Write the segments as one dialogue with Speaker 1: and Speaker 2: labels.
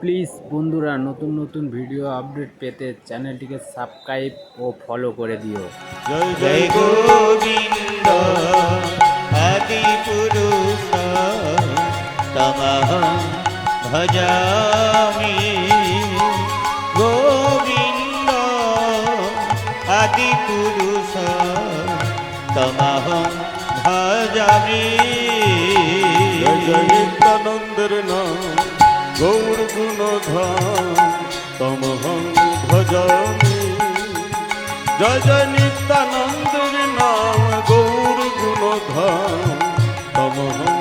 Speaker 1: Please বন্ধুরা নতুন নতুন ভিডিও আপডেট পেতে চ্যানেলটিকে সাবস্ক্রাইব ও ফলো করে দিও।
Speaker 2: জয় জয় গোবিন্দ আদি পুরুষ তমহ ভজামি। গোবিন্দ আদি পুরুষ তমহ ভজামি।
Speaker 3: জয় জয় নিত্যানন্দের নাম। গৌর গুণধাম তমহং ভজামি জয় জয় নিত্যানন্দের নাম গৌর গুণধাম তমহং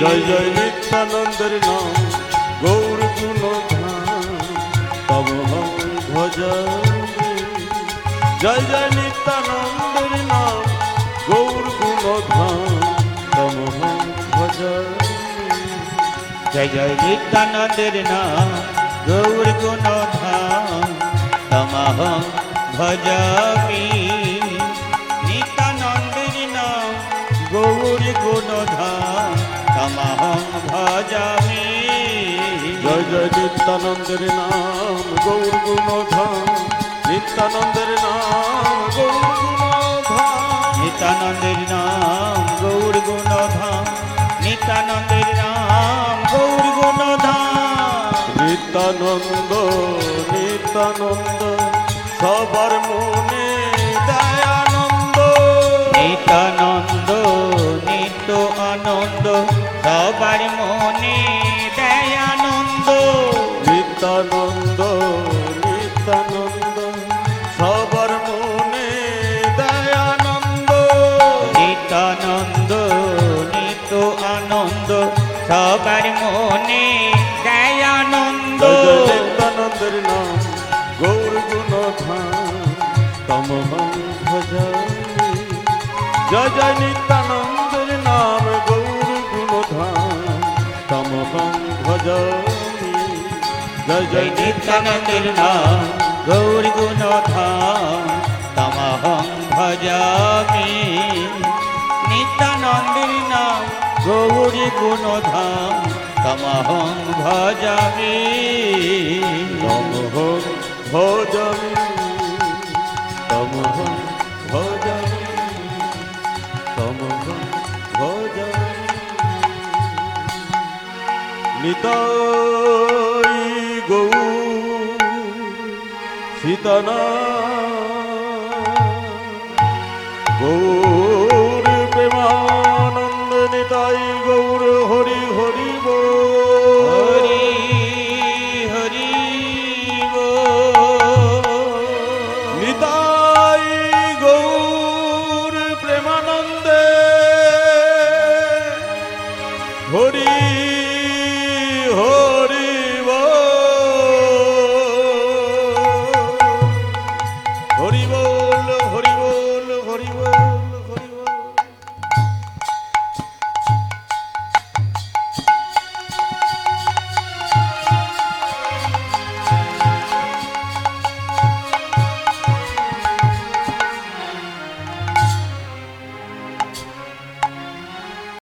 Speaker 3: জয় জয় নিত্যানন্দের নাম, গৌর গুণধাম তমহং ভজামি জয় জয় নিত্যানন্দের নাম, গৌর গুণধাম তমহং ভজামি
Speaker 2: জয় জয় নিত্যানন্দের নাম, গৌর গুণ তমহং ভজামি নিত্যানন্দের নাম, গৌর গুণ ধাম
Speaker 3: জয় নিত্যানন্দের নাম গৌর গুণধাম। নিত্যানন্দের নাম গৌর গুণধাম।
Speaker 2: নিত্যানন্দের নাম গৌর গুণ ধাম নিত্যানন্দের নাম গৌর গুণ ধাম
Speaker 3: নিত্যানন্দ নিত্যানন্দ সবার মনে দয়ানন্দ।
Speaker 2: নিত্যানন্দ নিত্য আনন্দ সবার মনে দয়ানন্দ
Speaker 3: নিত্যানন্দ নিত্যানন্দ সবার মনে দয়ানন্দ।
Speaker 2: নিত্যানন্দ নিত্য আনন্দ সবার মনে দয়ানন্দ।
Speaker 3: নিত্যানন্দের নাম গৌর গুণধাম তমহং ভজামি জয় জয় নিত্যানন্দের নাম গৌর গুণ গুণধাম তমহং ভজামি জয়
Speaker 2: জয় নিত্যানন্দের নাম, গৌর গুণ ধাম তমহং ভজামি। নিত্যানন্দের নাম, গৌর গুণ ধাম তমহং ভজামি।
Speaker 3: তমহং ভজামি তমহং ভজামি তমহং ভজামি। নিতাই সীতানা। গৌর প্রেমানন্দ নিতাই গৌর হরি হরি
Speaker 2: হরি হরি
Speaker 3: নিতাই গৌর প্রেমানন্দে হরি